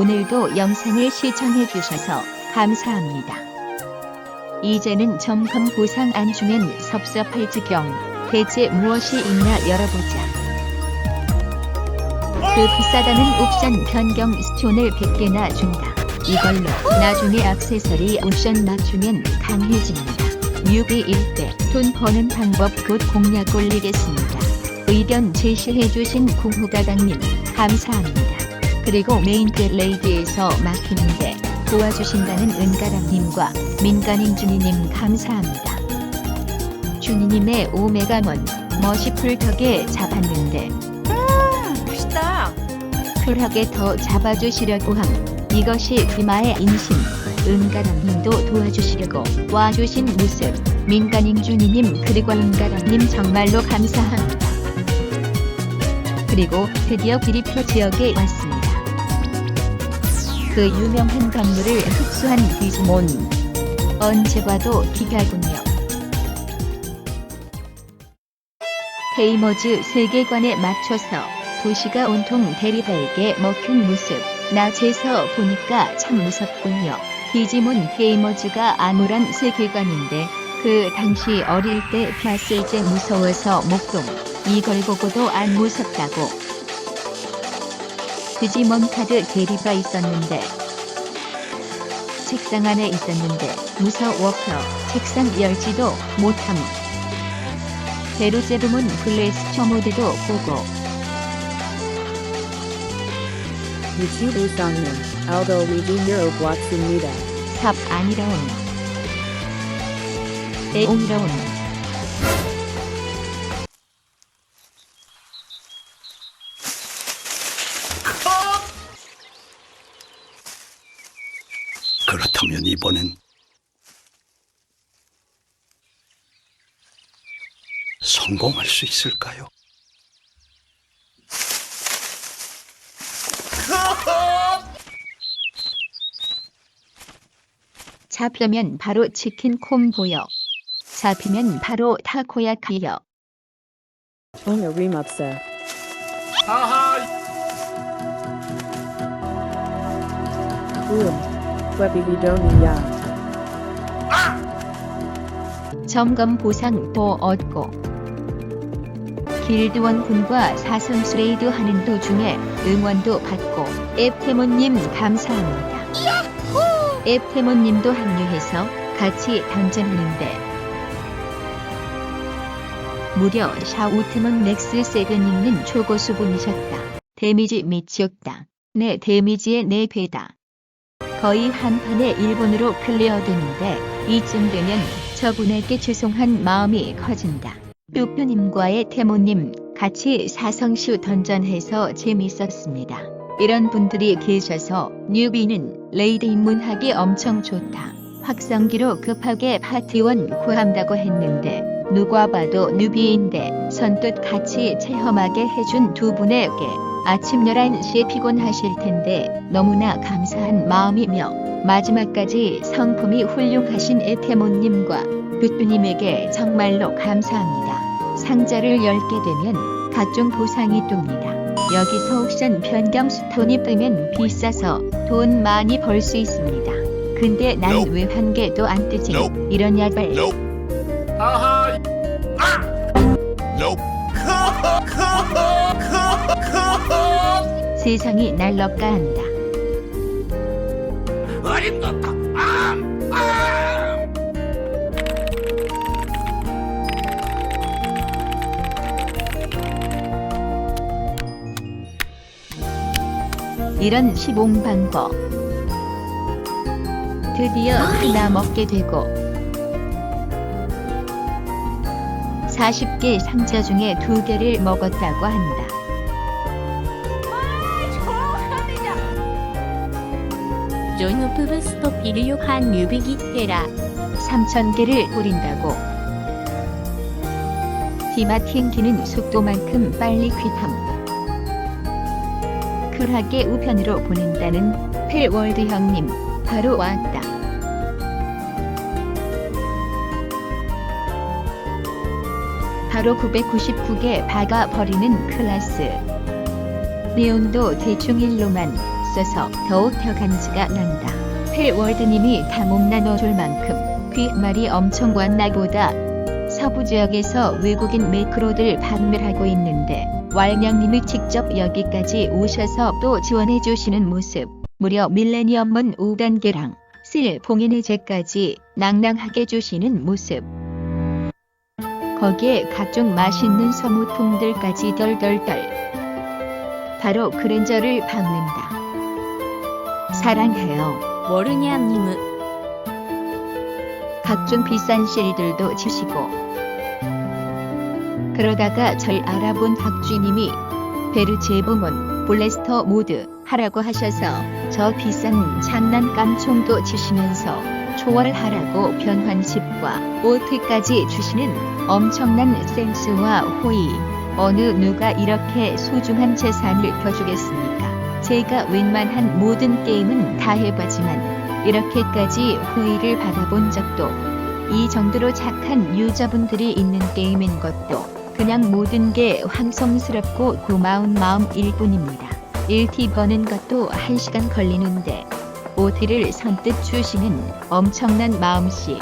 오늘도 영상을 시청해 주셔서 감사합니다. 이제는 점검 보상 안 주면 섭섭할 지경. 대체 무엇이 있나 열어보자. 그 비싸다는 옵션 변경 스톤을 100개나 준다. 이걸로 나중에 액세서리 옵션 맞추면 강해집니다. 뉴비일 때돈 버는 방법 곧 공략 올리겠습니다. 의견 제시해주신 구후가당님 감사합니다. 그리고 메인드 레이드에서 막히는데 도와주신다는 은가랑님과 민간인 준이님 감사합니다. 준이님의 오메가먼 머시풀 덕에 잡았는데 멋있다. 쿨하게 더 잡아주시려고 함. 이것이 비마의 인심. 은가랑님도 도와주시려고 와주신 모습. 민간인 준이님 그리고 은가랑님 정말로 감사합니다. 그리고 드디어 비리표 지역에 왔습니다. 그 유명한 건물을 흡수한 디지몬. 언제 봐도 기가군요. 테이머즈 세계관에 맞춰서 도시가 온통 대리바에게 먹힌 모습. 낮에서 보니까 참 무섭군요. 디지몬 테이머즈가 암울한 세계관인데 그 당시 어릴 때 봤을 때 무서워서 목동. 이걸 보고도 안 무섭다고. 디지몬 카드 대리바 있었는데. 책상 안에 있었는데 무서워서 책상 열지도 못함. 베르제르문 글래스처 모드도 보고. 유튜브 상님 알도 리뷰 열어보았습니다. 삽 아니라온 에옹이라온 그렇다면 이번엔 성공할 수 있을까요? 잡히면 바로 치킨 콤보요. 잡히면 바로 타코야키요. 오늘 림업세 우음 웨비비도니야 점검 보상도 얻고 길드원 군과 사선수 레이드 하는 도중에 응원도 받고 에페모님 감사합니다. 에페모님도 합류해서 같이 던전하는데 무려 샤우트먼 맥스 세븐님은 초고수분이셨다. 데미지 미치었다. 네 데미지의 4배다. 거의 한 판에 일본으로 클리어되는데 이쯤 되면 저분에게 죄송한 마음이 커진다. 뾰표님과의 태모님 같이 사성슈 던전해서 재밌었습니다. 이런 분들이 계셔서 뉴비는 레이드 입문하기 엄청 좋다. 확성기로 급하게 파티원 구한다고 했는데 누가 봐도 뉴비인데 선뜻 같이 체험하게 해준 두 분에게 아침 11시에 피곤하실 텐데 너무나 감사한 마음이며 마지막까지 성품이 훌륭하신 에테모님과 뷰뚜님에게 정말로 감사합니다. 상자를 열게 되면 각종 보상이 뜹니다. 여기서 옵션 변경 스톤이 뜨면 비싸서 돈 많이 벌 수 있습니다. 근데 난. 왜 한 개도 안 뜨지? Nope. 이런 야발. Nope. Nope. 세상이 날 럭가한다. 이런 시봉 방법. 드디어 하나 먹게 되고 40개 상자 중에 두 개를 먹었다고 한다. 조이노 프브스토 비르요한 뮤비기 테라 3,000개를 뿌린다고. 디마틴기는 속도만큼 빨리 퀴탐. 쿨하게 우편으로 보낸다는 필월드 형님 바로 왔다. 바로 999개 박아 버리는 클라스. 네온도 대충 일로만 없어서 더욱 더 간지가 난다. 펠월드님이 다몸 나눠줄 만큼 귓말이 엄청 왔나보다. 서부 지역에서 외국인 매크로들 판매하고 있는데 왈냥님이 직접 여기까지 오셔서 또 지원해 주시는 모습. 무려 밀레니엄문 5단계랑 쓸 봉인해제까지 낭낭하게 주시는 모습. 거기에 각종 맛있는 소모품들까지 덜덜덜. 바로 그랜저를 박는다. 사랑해요. 모르냐님은 각종 비싼 실들도 주시고. 그러다가 절 알아본 박쥐님이 베르 제봉원 블래스터 모드 하라고 하셔서 저 비싼 장난감 총도 주시면서 초월하라고 변환칩과 오트까지 주시는 엄청난 센스와 호의. 어느 누가 이렇게 소중한 재산을 펴주겠습니까? 제가 웬만한 모든 게임은 다 해봤지만 이렇게까지 호의를 받아본 적도 이 정도로 착한 유저분들이 있는 게임인 것도 그냥 모든 게 황송스럽고 고마운 마음일 뿐입니다. 1티 버는 것도 1시간 걸리는데 오티를 선뜻 주시는 엄청난 마음씨.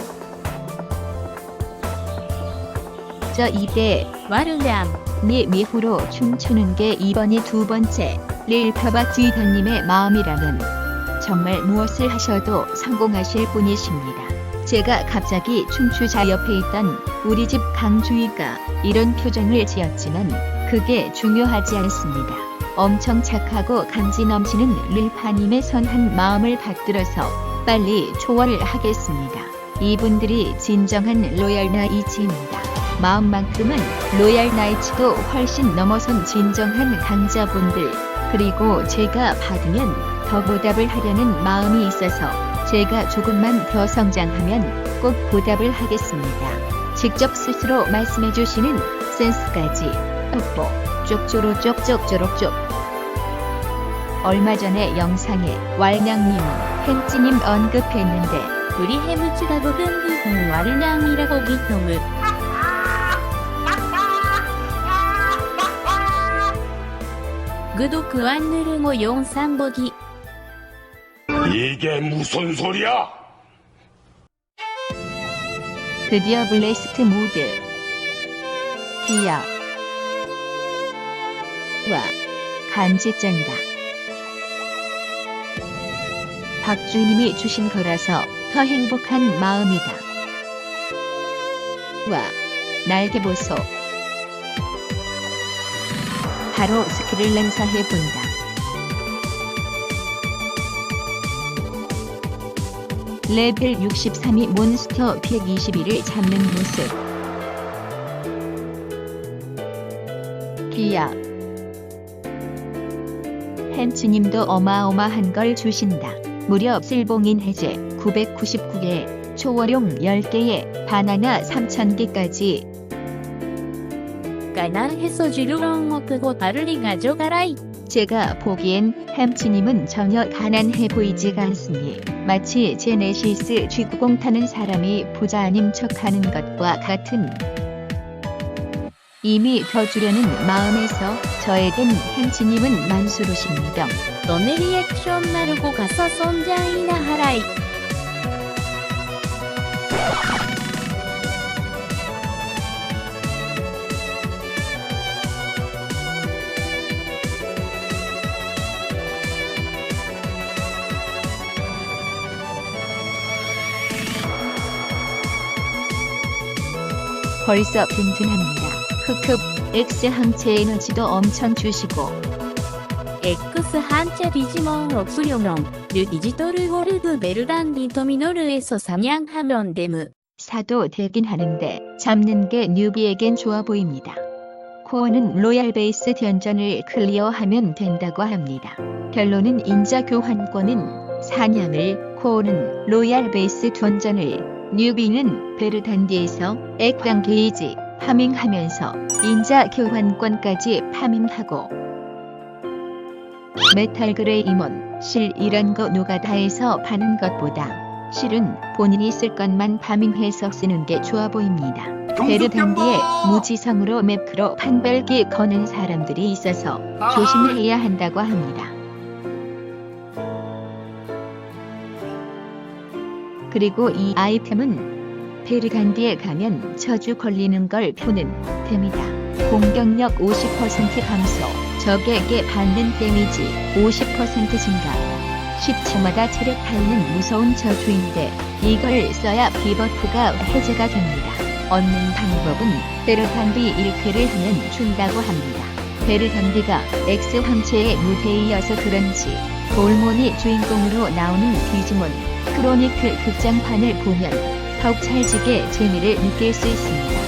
저 이때 와르냠 네 미후로 춤추는 게 이번이 두 번째 릴펴바 지단님의 마음이라면 정말 무엇을 하셔도 성공하실 분이십니다. 제가 갑자기 춤추자 옆에 있던 우리 집 강주희가 이런 표정을 지었지만 그게 중요하지 않습니다. 엄청 착하고 간지 넘치는 릴파님의 선한 마음을 받들어서 빨리 초월을 하겠습니다. 이분들이 진정한 로얄 나이츠입니다. 마음만큼은 로얄 나이츠도 훨씬 넘어선 진정한 강자분들 그리고 제가 받으면 더 보답을 하려는 마음이 있어서 제가 조금만 더 성장하면 꼭 보답을 하겠습니다. 직접 스스로 말씀해 주시는 센스까지. 뽀뽀. 쪽조로 쪽쪽조록쪽. 얼마 전에 영상에 왈냥님, 햄찌님 언급했는데 우리 해무치다고 든든한 와르냠이라고 비통을 구독과 누르고 영상 보기 이게 무슨 소리야? 드디어 블레스트 모드. 기억 와 간지쩐다. 박주님이 주신 거라서 더 행복한 마음이다. 와 날개 보소 바로 스킬을 랜서해 본다 레벨 63이 몬스터 121을 잡는 모습. 기야. 햄츠님도 어마어마한 걸 주신다. 무려 쓸봉인 해제 999개, 초월용 10개에 바나나 3000개까지 가난해서 주르렁 없고 바르리 가져가라이. 제가 보기엔 햄츠님은 전혀 가난해 보이지가 않으니 마치 제네시스 쥐구공 타는 사람이 부자 아닌 척하는 것과 같은. 이미 더 주려는 마음에서 저에 된 햄츠님은 만수르십니다. 너네 리액션 나르고 가서 선장이나 하라이 벌써 든든합니다. 흑흑 X 항체 에너지도 엄청 주시고 X 한체 디지몬 없으려면 르 디지털 월드 베르단 리터미널에서 사냥하면 됨 사도 되긴 하는데 잡는 게 뉴비에겐 좋아 보입니다. 코어는 로얄 베이스 던전을 클리어하면 된다고 합니다. 결론은 인자 교환권은 사냥을, 코어는 로얄 베이스 던전을, 뉴비는 베르단디에서 액당 게이지 파밍하면서 인자 교환권까지 파밍하고 메탈 그레이 임원, 실 이런 거 노가다에서 파는 것보다 실은 본인이 쓸 것만 파밍해서 쓰는 게 좋아 보입니다. 베르단디에 무지성으로 매크로 판별기 거는 사람들이 있어서 조심해야 한다고 합니다. 그리고 이 아이템은 베르간디에 가면 저주 걸리는 걸 푸는 템이다. 공격력 50% 감소, 적에게 받는 데미지 50% 증가. 10초마다 체력 닳는 무서운 저주인데 이걸 써야 디버프가 해제가 됩니다. 얻는 방법은 베르간디 1쾌를 하면 준다고 합니다. 베르간디가 X 황체의 무대이어서 그런지 볼몬이 주인공으로 나오는 디지몬 크로니크 그 극장판을 보면 더욱 찰지게 재미를 느낄 수 있습니다.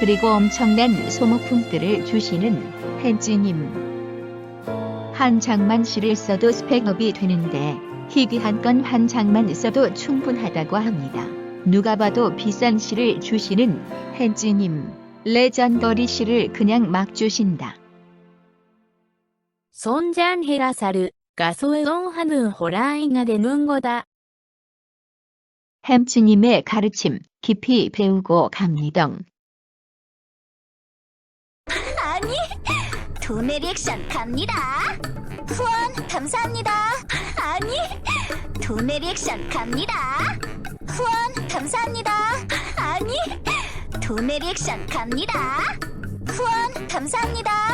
그리고 엄청난 소모품들을 주시는 헨지님. 한 장만 실을 써도 스펙업이 되는데 희귀한 건 한 장만 써도 충분하다고 합니다. 누가 봐도 비싼 실을 주시는 헨지님. 레전더리 실을 그냥 막 주신다. 손잔 헤라사르 가소의원하는 호랑이가 되는 거다. 햄츠님의 가르침 깊이 배우고 갑니다. 아니, 도매 리액션 갑니다. 후원 감사합니다. 아니, 도매 리액션 갑니다. 후원 감사합니다. 아니, 도매 리액션 갑니다. 후원 감사합니다.